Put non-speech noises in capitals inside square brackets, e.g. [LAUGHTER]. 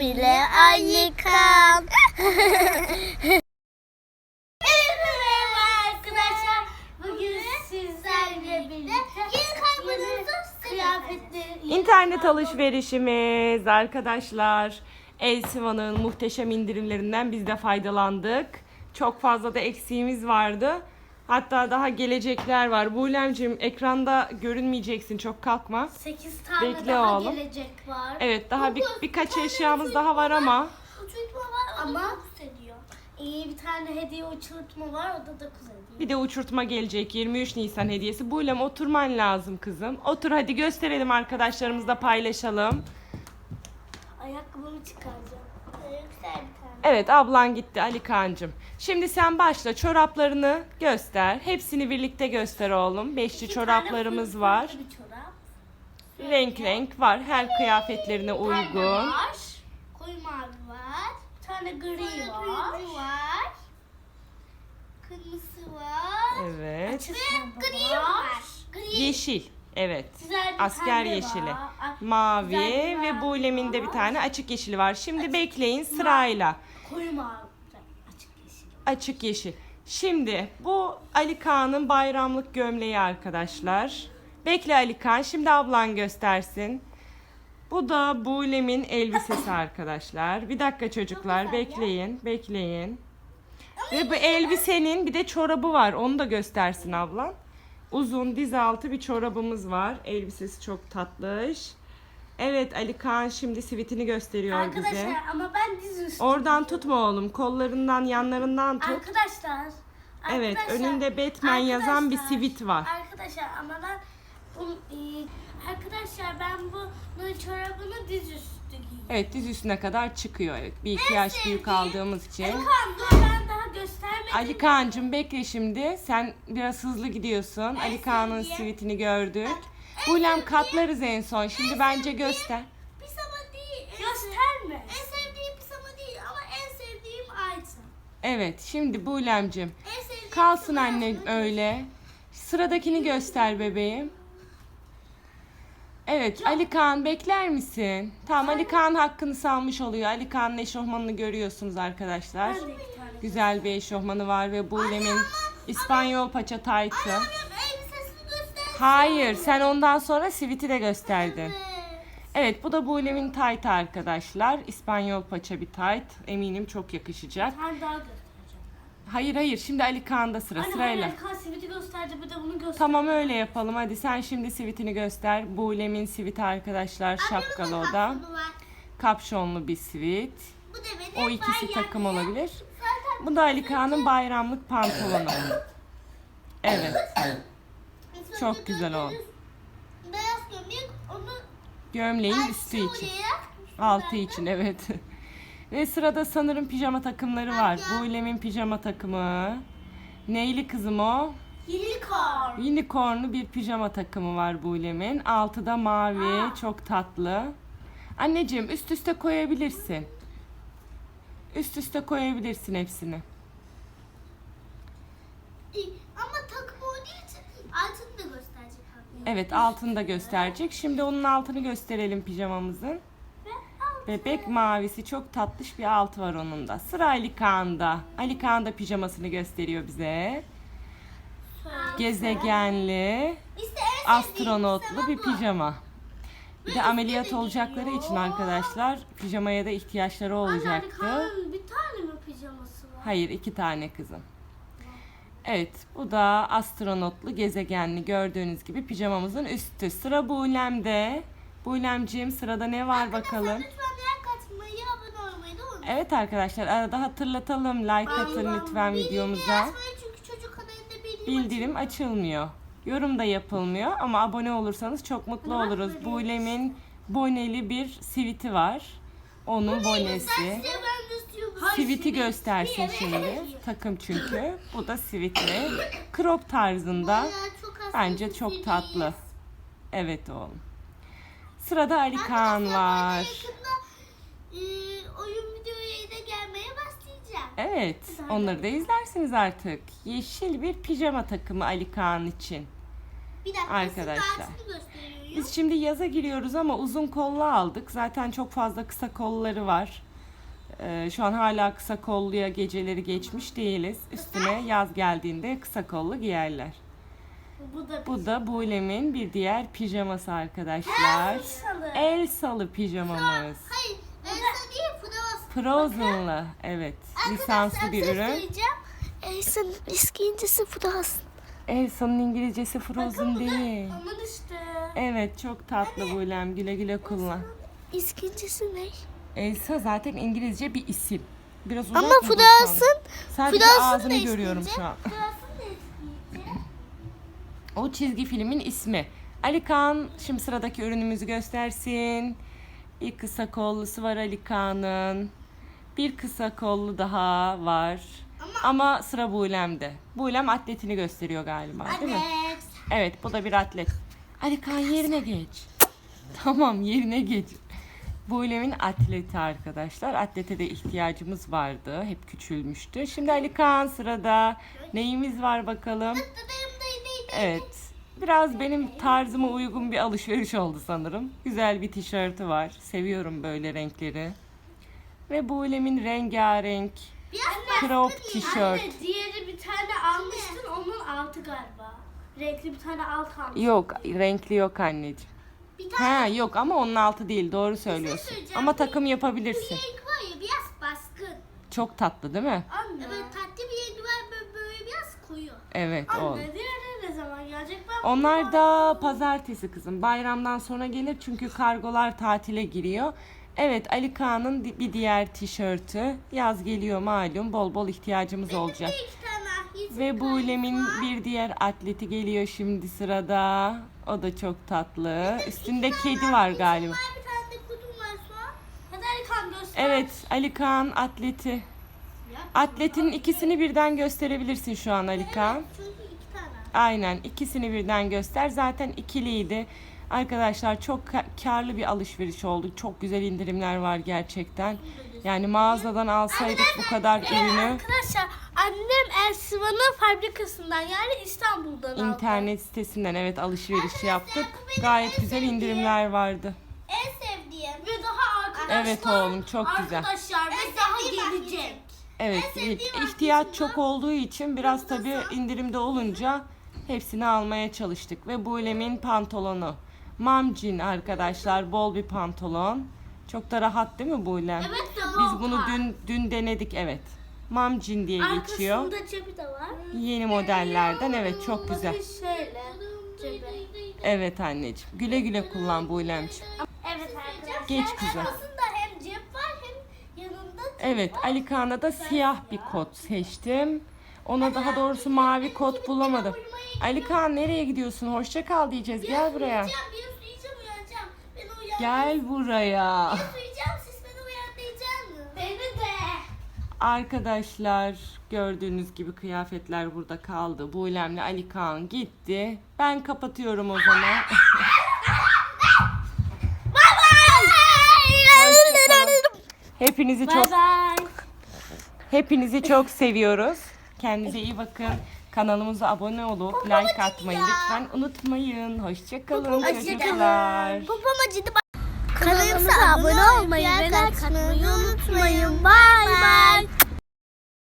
bile Alikan. Merhaba arkadaşlar. Bugün sizlerle birlikte yeni kaybınızı kıyafetleri İnternet alışverişimiz arkadaşlar. Elsiva'nın muhteşem indirimlerinden biz de faydalandık. Çok fazla da eksiğimiz vardı. Hatta daha gelecekler var. Bulemcim ekranda görünmeyeceksin çok kalkma. 8 tane Bekle daha oğlum. gelecek var. Evet daha bir, Dokuz, birkaç tane eşyamız daha var ama Uçurtma var ama ediyor. İyi bir tane hediye uçurtma var o da 9 ediyor. bir de uçurtma gelecek 23 Nisan hediyesi. Bulem oturman lazım kızım. Otur hadi gösterelim arkadaşlarımızla paylaşalım. Ayakkabımı çıkaracağım. Ee, güzel. Evet ablan gitti Ali Kaan'cığım. Şimdi sen başla çoraplarını göster. Hepsini birlikte göster oğlum. Beşli İki çoraplarımız tane var. fırfırlı Bir çorap. Renk renk var. Her kıyafetlerine tane uygun. var. Koyu mavi var. Bir tane gri var. var. Kırmızı var. Evet. Açık gri var. Gri. Yeşil. Evet. Güzel bir Asker pembe yeşili. var. Mavi güzel bir ve mavi Bulem'in de bir var. tane açık yeşili var. Şimdi bekleyin sırayla. Koyu mavi. Açık yeşil. Açık yeşil. Şimdi bu Ali Kaan'ın bayramlık gömleği arkadaşlar. Bekle Ali Kaan. Şimdi ablan göstersin. Bu da Bulem'in elbisesi [LAUGHS] arkadaşlar. Bir dakika çocuklar bekleyin. Bekleyin. Ve bu elbisenin bir de çorabı var. Onu da göstersin ablan. Uzun diz altı bir çorabımız var. Elbisesi çok tatlış. Evet Ali Kaan şimdi sivitini gösteriyor bize. Arkadaşlar ama ben diz üstü. Oradan tutma oğlum. Kollarından yanlarından tut. Arkadaşlar. Evet, arkadaşlar, önünde Batman yazan bir arkadaşlar, sivit var. Arkadaşlar ama ben bu, e, arkadaşlar ben bunun çorabını diz üstü giyiyorum. Evet diz üstüne kadar çıkıyor. Evet bir iki yaş büyük aldığımız için. Kaan dur ben göstermedim. Ali Kaan'cığım bekle şimdi. Sen biraz hızlı gidiyorsun. Ali Kaan'ın sevdiğim- sivitini gördük. Bulem katlarız en son. Şimdi bence göster. Pisama değil. Gösterme. En sevdiğim pisama değil ama en sevdiğim item. Evet şimdi Bulem'cim. En sevdiğim Kalsın anne öyle. Sıradakini göster bebeğim. Evet Ali Kaan bekler misin? Tamam Ali Kaan hakkını salmış oluyor. Ali Kaan'ın eşofmanını görüyorsunuz arkadaşlar. Ben de iki tane. Güzel bir eşofmanı var ve Bulem'in İspanyol paça taytı. Hayır sen ondan sonra siviti de gösterdin. Evet bu da Bulem'in taytı arkadaşlar. İspanyol paça bir tayt. Eminim çok yakışacak. Ben daha göstereceğim. Hayır hayır şimdi Ali Kaan'da sıra Anne sırayla. hayır Kaan simidi gösterdi bir de bunu göster. Tamam öyle yapalım. Hadi sen şimdi sivitini göster. Bulem'in siviti arkadaşlar şapkalı o da. Kapşonlu bir sivit. Bu da benim. O ikisi takım yani- olabilir. Bu da Ali Kaan'ın bayramlık pantolonu. Evet. Çok güzel oldu. Beyaz gömlek onu Gömleğin üstü için. Altı için evet. Ve sırada sanırım pijama takımları var. Bulem'in pijama takımı. Neyli kızım o? Unicorn. Unicornlu bir pijama takımı var Bulem'in. Altı da mavi. Çok tatlı. Anneciğim üst üste koyabilirsin. Üst üste koyabilirsin hepsini. Ama takım olduğu için altını da gösterecek abi. Evet altını da gösterecek. Şimdi onun altını gösterelim pijamamızın. Alt. Bebek mavisi çok tatlış bir altı var onun da. Sıra Ali Kaan'da. Ali Kaan da pijamasını gösteriyor bize. Gezegenli, İşte en sevdiğim astronotlu bir bu. pijama. Bir de ameliyat olacakları için arkadaşlar pijamaya da ihtiyaçları olacaktı. Kaan'ın bir tane mi pijaması var? Hayır iki tane kızım. Evet bu da astronotlu gezegenli gördüğünüz gibi pijamamızın üstü. Sıra Bulem'de. Bulemciğim sırada ne var bakalım. Lütfen abone olmayı da unutmayın. Evet arkadaşlar arada hatırlatalım. Like atın lütfen videomuza. Bildirim açılmıyor. Yorum da yapılmıyor ama abone olursanız çok mutlu oluruz. Bulem'in boneli bir siviti var. Onun bonesi. Siviti göstersin şimdi. Takım çünkü. Bu da siviti. Crop tarzında. Bence çok tatlı. Evet oğlum. Sırada Ali Kaan var. Evet, onları da izlersiniz artık. Yeşil bir pijama takımı Ali Kaan için. Bir dakika Arkadaşlar. Biz şimdi yaza giriyoruz ama uzun kollu aldık. Zaten çok fazla kısa kolları var. Ee, şu an hala kısa kolluya geceleri geçmiş değiliz. Üstüne yaz geldiğinde kısa kollu giyerler. Bu da Bu da Bulem'in bir diğer pijaması arkadaşlar. salı. Elsalı pijamamız. Hayır, Elsa değil Frost. Frozen'lı. Evet. Lisanslı bir ürün. Elsa'nın İskincisi Frost. Elsa'nın İngilizcesi Frozen değil. Aman işte. Evet çok tatlı Bulem. Güle güle kullan. İskincisi ne? Elsa zaten İngilizce bir isim. Biraz uzak Ama mı dursan? Frost'un Sadece Frost'un ağzını da görüyorum İngilizce. şu an. O çizgi filmin ismi. Ali Kaan şimdi sıradaki ürünümüzü göstersin. Bir kısa kollusu var Ali Kaan'ın. Bir kısa kollu daha var. Ama, sıra Bulem'de. Bulem atletini gösteriyor galiba değil mi? Evet. Evet bu da bir atlet. Ali Kaan yerine geç. Tamam yerine geç. Bulem'in atleti arkadaşlar. Atlete de ihtiyacımız vardı. Hep küçülmüştü. Şimdi Ali Kaan sırada. Neyimiz var bakalım? Evet. Biraz benim tarzıma uygun bir alışveriş oldu sanırım. Güzel bir tişörtü var. Seviyorum böyle renkleri. Ve Bulem'in rengarenk crop tişört. Anne diğeri bir tane almıştın onun altı galiba. Renkli bir tane alt almıştın. Yok renkli yok anneciğim. Bir tane Ha yok ama onun altı değil doğru söylüyorsun. söyleyeceğim. Ama takım yapabilirsin. renk var ya biraz baskın. Çok tatlı değil mi? anne. Evet tatlı bir renk var böyle, böyle biraz koyu. Evet o. Anne diğeri ne zaman gelecek? Ben Onlar da pazartesi kızım. Bayramdan sonra gelir çünkü kargolar tatile giriyor. Evet Ali Kağan'ın bir diğer tişörtü. Yaz geliyor malum. Bol bol ihtiyacımız olacak. Tane ahit. Ve Bulem'in bir diğer atleti geliyor şimdi sırada. O da çok tatlı. Üstünde kedi var galiba. Bir tane de kudum var. Hadi Ali kan göster. Evet Ali Kaan atleti. Atletin ikisini birden gösterebilirsin şu an Ali Kaan. Çünkü iki tane. Aynen ikisini birden göster. Zaten ikiliydi. Arkadaşlar çok ka- karlı bir alışveriş oldu. Çok güzel indirimler var gerçekten. Yani mağazadan alsaydık bu kadar ürünü Arkadaşlar annem Elsiva'nın fabrikasından yani İstanbul'dan aldı. internet sitesinden evet alışveriş yaptık. Gayet güzel indirimler vardı. En sevdiğim. Ve daha arkadaşlar. Evet oğlum çok güzel. Arkadaşlar ve daha gelecek. Evet ihtiyaç çok olduğu için biraz tabii indirimde olunca hepsini almaya çalıştık. Ve Bulem'in pantolonu. Mamcin arkadaşlar bol bir pantolon. Çok da rahat değil mi Bulem? Evet de Biz bunu dün dün denedik evet. Mamcin diye geçiyor. Arkasında cebi de var. Yeni modellerden evet çok güzel. Bakın şöyle. Cebi. Evet anneciğim. Güle güle kullan Bulemciğim. Evet arkadaşlar. Geç kızım. Hem cep var hem yanında Evet Ali Kaan'a da siyah bir kot seçtim. Ona daha doğrusu mavi kot bulamadım. Ali Kaan nereye gidiyorsun? Hoşça kal diyeceğiz. Gel buraya. Uyuyacağım, bir uyuyacağım, uyanacağım. Beni uyan. Gel buraya. Uyuyacağım, siz beni uyandıracak Beni de. Arkadaşlar gördüğünüz gibi kıyafetler burada kaldı. Bulem'le Ali Kaan gitti. Ben kapatıyorum o zaman. [LAUGHS] Hepinizi çok Bye hepinizi çok seviyoruz. Kendinize iyi bakın. Kanalımıza abone olup like atmayı lütfen unutmayın. Hoşçakalın çocuklar. Babam acıdı. Kanalımıza abone olmayı ve like atmayı unutmayın. Bye bye.